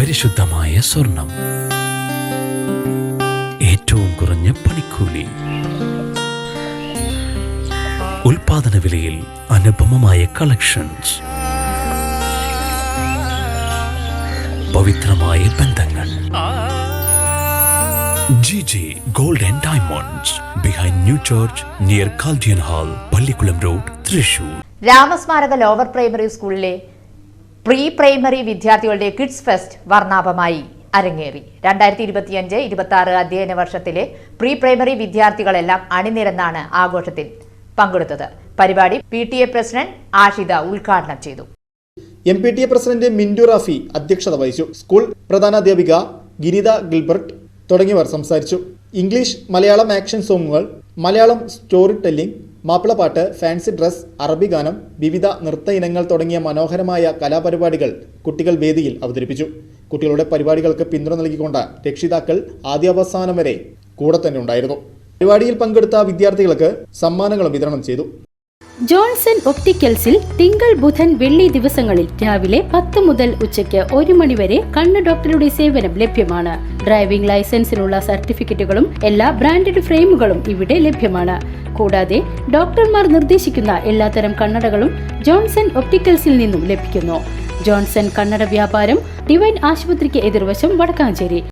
പരിശുദ്ധമായ സ്വർണം. ഏറ്റവും കുറഞ്ഞ പണിക്കൂലി. ഉൽപാദന വിലയിൽ അനുപമമായ കളക്ഷൻസ്. പവിത്രമായ ബന്ധങ്ങൾ. G G gold and diamonds behind new church near Chaldean hall Pallikulam road Thrissur Ramasmaraka lower primary സ്കൂളിലെ പ്രീ പ്രൈമറി വിദ്യാർത്ഥികളുടെ കിഡ്സ് ഫെസ്റ്റ് വർണാഭമായി അരങ്ങേറി. രണ്ടായിരത്തി ഇരുപത്തിയഞ്ച് ഇരുപത്തി ആറ് അധ്യയന വർഷത്തിലെ പ്രീ പ്രൈമറി വിദ്യാർത്ഥികളെല്ലാം അണിനിരന്നാണ് ആഘോഷത്തിൽ പങ്കെടുത്തത്. പരിപാടി P T A president Ashitha ഉദ്ഘാടനം ചെയ്തു. M P T A president Mintu Rafi അധ്യക്ഷത വഹിച്ചു. സ്കൂൾ പ്രധാനാധ്യാപിക ഗിരിത ഗിൽബർട്ട് തുടങ്ങിയവർ സംസാരിച്ചു. ഇംഗ്ലീഷ് മലയാളം ആക്ഷൻ സോങ്ങുകൾ മലയാളം സ്റ്റോറി ടെല്ലിംഗ് മാപ്പിളപ്പാട്ട് ഫാൻസി ഡ്രസ് അറബി ഗാനം വിവിധ നൃത്ത ഇനങ്ങൾ തുടങ്ങിയ മനോഹരമായ കലാപരിപാടികൾ കുട്ടികൾ വേദിയിൽ അവതരിപ്പിച്ചു. കുട്ടികളുടെ പരിപാടികൾക്ക് പിന്തുണ നൽകിക്കൊണ്ട് രക്ഷിതാക്കൾ ആദ്യാവസാനം വരെ കൂടെ തന്നെ ഉണ്ടായിരുന്നു. പരിപാടിയിൽ പങ്കെടുത്ത വിദ്യാർത്ഥികൾക്ക് സമ്മാനങ്ങളും വിതരണം ചെയ്തു. ജോൺസൺ ഒപ്റ്റിക്കൽസിൽ തിങ്കൾ ബുധൻ വെള്ളി ദിവസങ്ങളിൽ രാവിലെ പത്ത് മുതൽ ഉച്ചയ്ക്ക് ഒരു മണിവരെ കണ്ണ് ഡോക്ടറുടെ സേവനം ലഭ്യമാണ്. ഡ്രൈവിംഗ് ലൈസൻസിനുള്ള സർട്ടിഫിക്കറ്റുകളും എല്ലാ ബ്രാൻഡഡ് ഫ്രെയിമുകളും ഇവിടെ ലഭ്യമാണ്. കൂടാതെ ഡോക്ടർമാർ നിർദ്ദേശിക്കുന്ന എല്ലാത്തരം കണ്ണടകളും ജോൺസൺ ഒപ്റ്റിക്കൽസിൽ നിന്നും ലഭിക്കുന്നു. ജോൺസൺ കണ്ണട വ്യാപാരം ഡിവൈൻ ആശുപത്രിക്ക് എതിർവശം വടക്കാഞ്ചേരി.